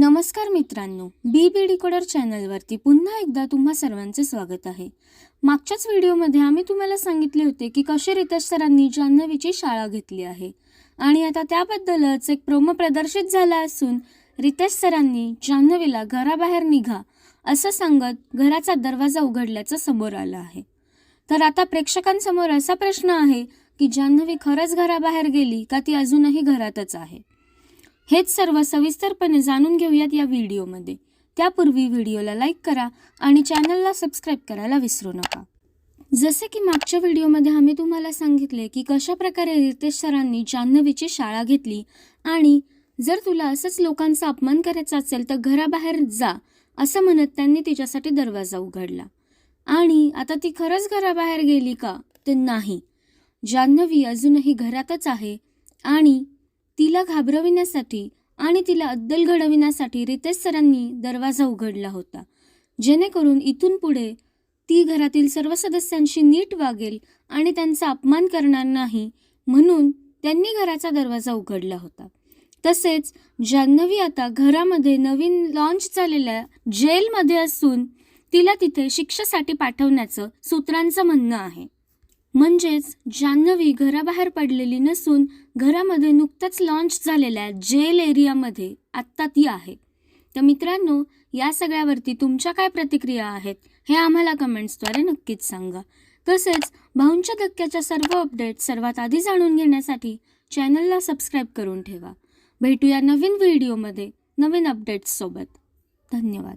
नमस्कार मित्रांनो बी बी डिकोडर चॅनलवरती पुन्हा एकदा तुम्हा सर्वांचे स्वागत आहे. मागच्याच व्हिडिओमध्ये आम्ही तुम्हाला सांगितले होते की कसे रितेश सरांनी जान्हवीची शाळा घेतली आहे. आणि आता त्याबद्दलच एक प्रोमो प्रदर्शित झाला असून रितेश सरांनी जान्हवीला घराबाहेर निघा असं सांगत घराचा दरवाजा उघडल्याचं समोर आलं आहे. तर आता प्रेक्षकांसमोर असा प्रश्न आहे की जान्हवी खरंच घराबाहेर गेली का ती अजूनही घरातच आहे? हेच सर्व सविस्तरपणे जाणून घेऊयात या व्हिडिओमध्ये. त्यापूर्वी व्हिडिओला लाईक करा आणि चॅनलला सबस्क्राईब करायला विसरू नका. जसे की मागच्या व्हिडिओमध्ये आम्ही तुम्हाला सांगितले की कशा प्रकारे रितेश सरांनी जान्हवीची शाळा घेतली आणि जर तुला असंच लोकांचा अपमान करायचा असेल तर घराबाहेर जा असं म्हणत त्यांनी तिच्यासाठी दरवाजा उघडला. आणि आता ती खरंच घराबाहेर गेली का? ते नाही. जान्हवी अजूनही घरातच आहे आणि तिला घाबरविण्यासाठी आणि तिला अद्दल घडविण्यासाठी रितेश सरांनी दरवाजा उघडला होता. जेणेकरून इथून पुढे ती घरातील सर्व सदस्यांशी नीट वागेल आणि त्यांचा अपमान करणार नाही म्हणून त्यांनी घराचा दरवाजा उघडला होता. तसेच जान्हवी आता घरामध्ये नवीन लॉन्च झालेल्या जेलमध्ये असून तिला तिथे शिक्षेसाठी पाठवण्याचं सूत्रांचं म्हणणं आहे. म्हणजेच जान्हवी घराबाहेर पडलेली नसून घरामध्ये नुकतंच लॉन्च झालेल्या जेल एरियामध्ये आत्ता ती आहे. तर मित्रांनो या सगळ्यावरती तुमच्या काय प्रतिक्रिया आहेत हे आम्हाला कमेंट्सद्वारे नक्कीच सांगा. तसेच भाऊंच्या धक्क्याच्या सर्व अपडेट सर्वात आधी जाणून घेण्यासाठी चॅनलला सबस्क्राईब करून ठेवा. भेटूया नवीन व्हिडिओमध्ये नवीन अपडेट्ससोबत धन्यवाद.